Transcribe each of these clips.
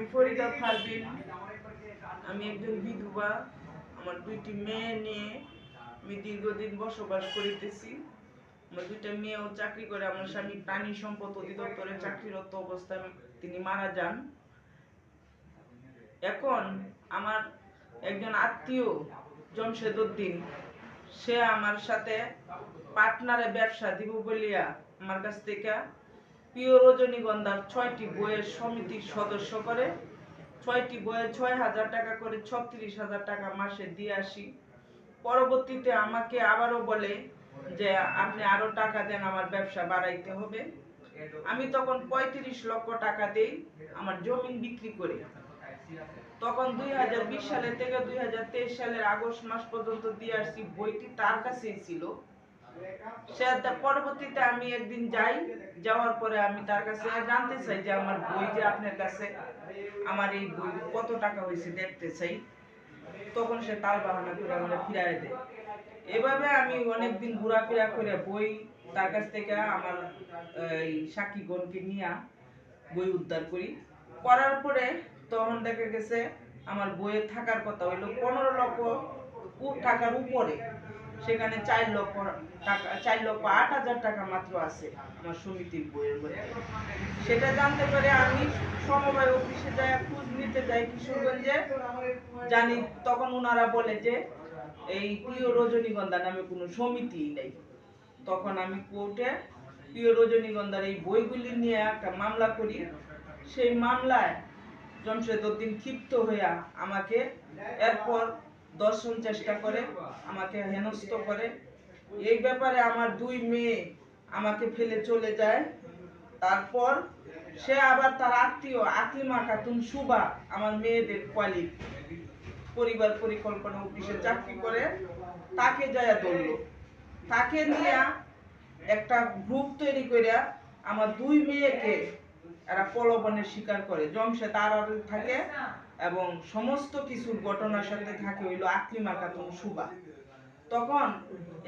আমি ফরিদা ফারবিন। আমি একজন বিধবা। আমার দুইটি মেয়ে নিয়ে আমি দীর্ঘদিন বসবাস করিতেছি। আমার দুইটা মেয়েও চাকরি করে। আমার স্বামী প্রাণী সম্পদ অধিদপ্তরে চাকরিরত অবস্থায় তিনি মারা যান। এখন আমার একজন আত্মীয়, জমশেদ উদ্দিন, সে আমার সাথে পার্টনারে ব্যবসা দিব বলিয়া আমার কাছ থেকে প্রিয় রজনীগন্ধার ছয়টি বইয়ের সমিতির সদস্য করে, ছয়টি বইয়ে ছয় হাজার টাকা করে ছত্রিশ হাজার টাকা মাসে দিয়ে আসি। পরবর্তীতে আমাকে আবারও বলে যে, আপনি আরও টাকা দেন, আমার ব্যবসা বাড়াইতে হবে। আমি তখন পঁয়ত্রিশ লক্ষ টাকা দেই, আমার জমি বিক্রি করে। তখন দুই হাজার সালের থেকে দুই হাজার তেইশ সালের আগস্ট মাস পর্যন্ত দিয়ে আসছি বইটি তার কাছেই ছিল। সে পরবর্তীতে আমি একদিন যাই, যাওয়ার পরে আমি তার কাছে জানতে চাই যে আমার বই যে আপনার কাছে, আমার এই বই কত টাকা হয়েছে দেখতে চাই। তখন সে বাহানা করে ফিরাই দেয়। এভাবে আমি অনেকদিন ঘোরাফেরা করে বই তার কাছ থেকে আমার এই সাক্ষীগণকে নিয়ে বই উদ্ধার করি। করার পরে তখন দেখা গেছে আমার বইয়ে থাকার কথা হইল পনেরো লক্ষ টাকার উপরে। সেখানে চার লক্ষ টাকা, চার লক্ষ আট হাজার টাকা মাত্র আছে আমার সমিতির বইয়ের মধ্যে। সেটা জানতে পারে আমি সমবায় অফিসে যাই, খোঁজ নিতে যাই কিশোরগঞ্জে। জানি তখন ওনারা বলে যে, এই প্রিয় রজনীগন্ধা নামে কোনো সমিতি নেই। তখন আমি কোর্টে প্রিয় রজনীগন্ধার এই বইগুলি নিয়ে একটা মামলা করি। সেই মামলায় জমশেদ উদ্দিন ক্ষিপ্ত হইয়া আমাকে এরপর দর্শন চেষ্টা করে, আমাকে হেনস্থ করে। এই ব্যাপারে আমার দুই মেয়ে আমাকে ফেলে চলে যায়। তারপর সে আবার তার আত্মীয় আকলিমা খাতুন সুবা, আমার মেয়েদের কোয়ালি পরিবার পরিকল্পনা অফিসে চাকরি করে। তাকে যায় ধরলো। তাকে নিয়ে একটা গ্রুপ তৈরি করে আমার দুই মেয়েকে এরা প্রলোভনের শিকার করে। তার আর থাকে। এবং সমস্ত কিছুর ঘটনার সাথে থাকে হইল আকলিমা খাতুন সুবা। তখন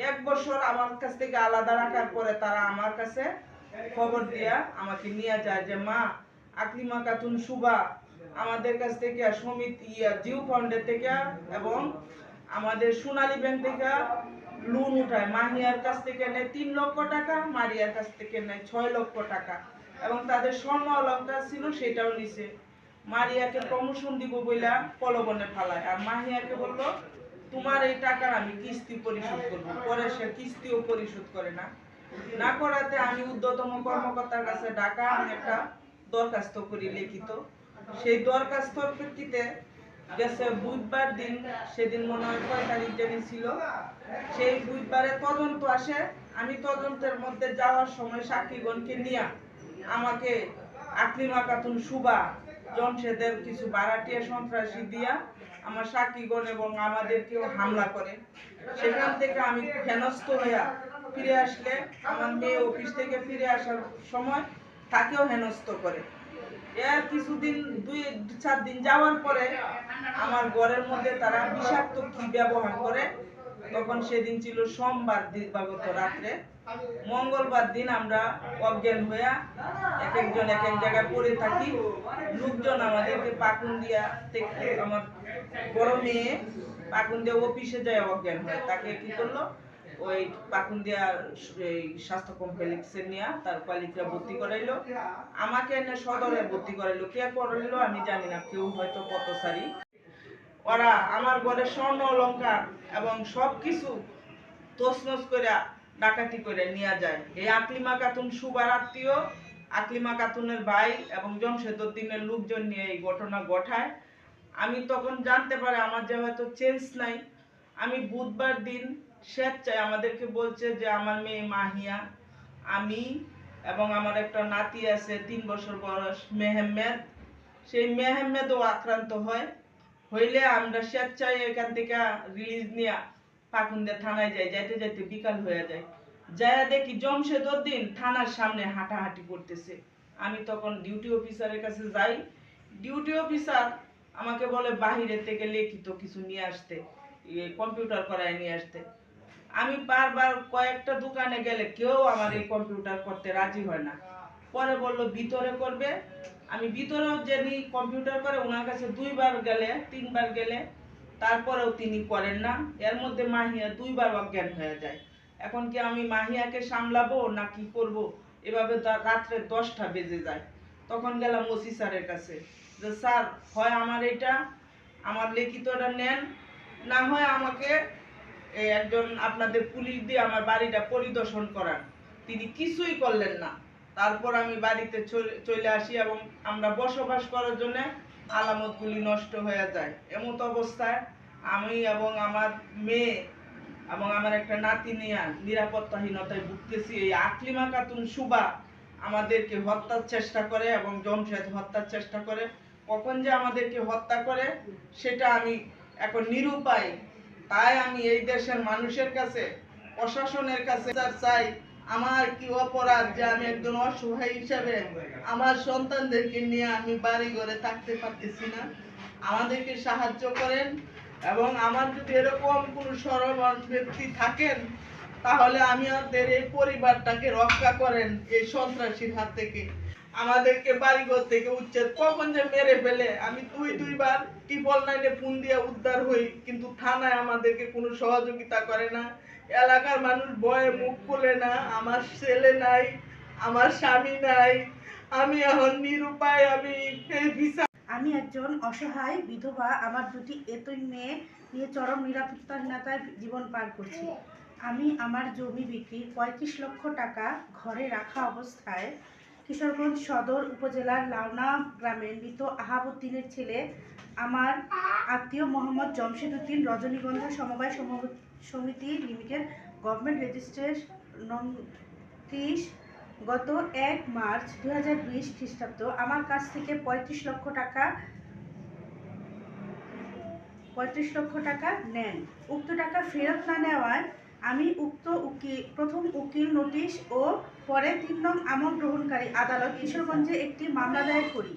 এক বছর আমার কাছ থেকে আলাদা রাখার পরে তারা আমার কাছে খবর দিয়া আমাকে নিয়ে যায় যে, মা আকলিমা খাতুন সুবা আমাদের কাছ থেকে সমিত ইয়া জিও ফান্ডের থেকে এবং আমাদের সোনালী ব্যাংক থেকে লোন উঠায়। মাহিয়ার কাছ থেকে নেয় তিন লক্ষ টাকা, মারিয়ার কাছ থেকে নেয় ছয় লক্ষ টাকা এবং তাদের স্বর্ণ অলঙ্কার ছিল সেটাও নিছে। মারিয়াকে প্রমোশন দিব বইলা প্রলোভনে ফালায়। আর মাহিয়াকে বলল, তোমার এই টাকার আমি কিস্তি পরিশোধ করব। পরে সে কিস্তিও পরিশোধ করে না। না করাতে আমি ঊর্ধ্বতম কর্মকর্তার কাছে ডাকা আমি একটা দরখাস্ত করি লিখিত। সেই দরখাস্তর প্রেক্ষিতে গেছে বুধবার দিন, সেদিন মনে হয় কয় তারিখ জানি ছিল। সেই বুধবারে তদন্ত আসে। আমি তদন্তের মধ্যে যাওয়ার সময় সাক্ষীগণকে নিয়ে আমাকে আকলিমা খাতুন সুবা জমশেদের কিছু বারাটিয়া সন্ত্রাসী দিয়া আমার সাক্ষীগণ এবং আমাদেরকেও হামলা করে। সেখান থেকে আমি হেনস্থ হইয়া ফিরে আসলে আমার মেয়ে অফিস থেকে ফিরে আসার সময় তাকেও হেনস্থ করে। এর কিছুদিন, দুই, চার দিন যাওয়ার পরে আমার ঘরের মধ্যে তারা বিষাক্ত কি ব্যবহার করে তখন সেদিন ছিল সোমবার দিবাগত রাত্রে। মঙ্গলবার দিন আমরা অজ্ঞান হইয়া এক একজন এক এক জায়গায় পড়ে থাকি। লোকজন আমাদেরকে পাকুন দিয়া আমার বড় মেয়ে পাকুন দিয়া অফিসে যায় অজ্ঞান হয় তাকে কি করল? ওই পাকুন দিয়া এই স্বাস্থ্য কমপ্লেক্সে নিয়ে তার কোয়ালিটিটা ভর্তি করাইলো। আমাকে এনে সদরে ভর্তি করাইলো। কে করাইলো আমি জানি না। কেউ হয়তো পথচারী। ওরা আমার ঘরে স্বর্ণ, অলঙ্কার এবং সব কিছু তছনছ করে ডাকাতি করে নিয়ে যায়। এই আকলিমা খাতুন সুবার আত্মীয়, আকলিমা খাতুনের ভাই এবং জমশেদুদ্দিনের লোকজন নিয়ে এই ঘটনা ঘটায়। আমি তখন জানতে পারি আমার যে হয়তো চেঞ্জ নাই। আমি বুধবার দিন স্বেচ্ছায় আমাদেরকে বলছে যে আমার মেয়ে মাহিয়া, আমি এবং আমার একটা নাতি আছে, তিন বছর বয়স, মেহমেদ। সেই মেহমেদও আক্রান্ত হয়। হইলে আমরা স্বেচ্ছায় এখান থেকে রিলিজ নিয়ে পাকুন্দে থানায় যাই, যাইতে যাইতে বিকাল হয়ে যায়। যায় দেখি জমশেদ উদ্দিন থানার সামনে হাঁটাহাঁটি করতেছে। আমি তখন ডিউটি অফিসারের কাছে যাই। ডিউটি অফিসার আমাকে বলে, বাহিরে থেকে লিখিত কিছু নিয়ে আসতে কম্পিউটার করায় নিয়ে আসতে। আমি বারবার কয়েকটা দোকানে গেলে কেউ আমার এই কম্পিউটার করতে রাজি হয় না। পরে বলল, ভিতরে করবে আমি ভিতরেও যিনি কম্পিউটার করে ওনার কাছে দুইবার গেলে, তিনবার গেলে, তারপরেও তিনি করেন না। এর মধ্যে মাহিয়া দুইবার অজ্ঞান হয়ে যায়। এখন কি আমি মাহিয়াকে সামলাবো না কি করব? এভাবে রাত্রে দশটা বেজে যায়। তখন গেলাম ওসি স্যারের কাছে যে, স্যার, হয় আমার এটা, আমার লিখিতটা নেন, না হয় আমাকে একজন আপনাদের পুলিশ দিয়ে আমার বাড়িটা পরিদর্শন করান। তিনি কিছুই করলেন না। তারপর আমি বাড়িতে চলে- আসি এবং আমরা বসবাস করার জন্য আলামতগুলি নষ্ট হয়ে যায়। এমত অবস্থায় আমি এবং আমার মেয়ে এবং আমার একটা নাতি নিয়ে নিরাপত্তাহীনতায় ভুগতেছি। এই আকলিমা খাতুন সুবা আমাদেরকে হত্যার চেষ্টা করে এবং জমশেদ হত্যার চেষ্টা করে। কখন যে আমাদেরকে হত্যা করে, সেটা আমি এখন নিরুপায়। তাই আমি এই দেশের মানুষের কাছে, প্রশাসনের কাছে চাই আমার কি অপরাধ যে আমি একজন অসহায় হিসাবে আমার সন্তানদেরকে নিয়ে আমি বাড়ি ঘরে থাকতে পারতেছি না? আমাদেরকে সাহায্য করেন এবং আমার যদি এরকম কোনো সরবরাহ ব্যক্তি থাকেন, তাহলে আমি আমাদের এই পরিবারটাকে রক্ষা করেন এই সন্ত্রাসীর হাত থেকে। আমাদেরকে বাড়িঘর থেকে উচ্ছেদ কখন যে মেরে ফেলে, আমি দুই দুইবার ট্রিপল নাইনে ফোন দিয়ে উদ্ধার হই, কিন্তু থানায় আমাদেরকে কোনো সহযোগিতা করে না। এলাকার মানুষ ভয়ে মুখ খুলে না, আমার ছেলে নাই, আমার স্বামী নাই, আমি এখন নিরুপায়, আমি বিচার আমি একজন অসহায় বিধবা, আমার দুটি এতই মেয়ে, নিয়ে চরম নিরাপত্তাহীনতায় জীবন পার করছি। আমি আমার জমি বিক্রি পঁয়ত্রিশ লক্ষ টাকা ঘরে রাখা অবস্থায় কিশোরগঞ্জ সদর উপজেলার লাউনা গ্রামের মৃত আহাবুদ্দিনের ছেলে আমার আত্মীয় মোহাম্মদ জমশেদ উদ্দিন রজনীগন্ধা সমবায় সম- সমিতি লিমিটেড গভর্নমেন্ট রেজিস্ট্রেশন নং ত্রিশ গত এক মার্চ দু হাজার বিশ খ্রিস্টাব্দ। আমার কাছ থেকে পঁয়ত্রিশ লক্ষ টাকা পঁয়ত্রিশ লক্ষ টাকা নেন। উক্ত টাকা ফেরত না নেওয়ায় আমি উক্ত উকিল, প্রথম উকিল নোটিশ ও পরে তিন নং আমল গ্রহণকারী আদালত কিশোরগঞ্জে একটি মামলা দায়ের করি।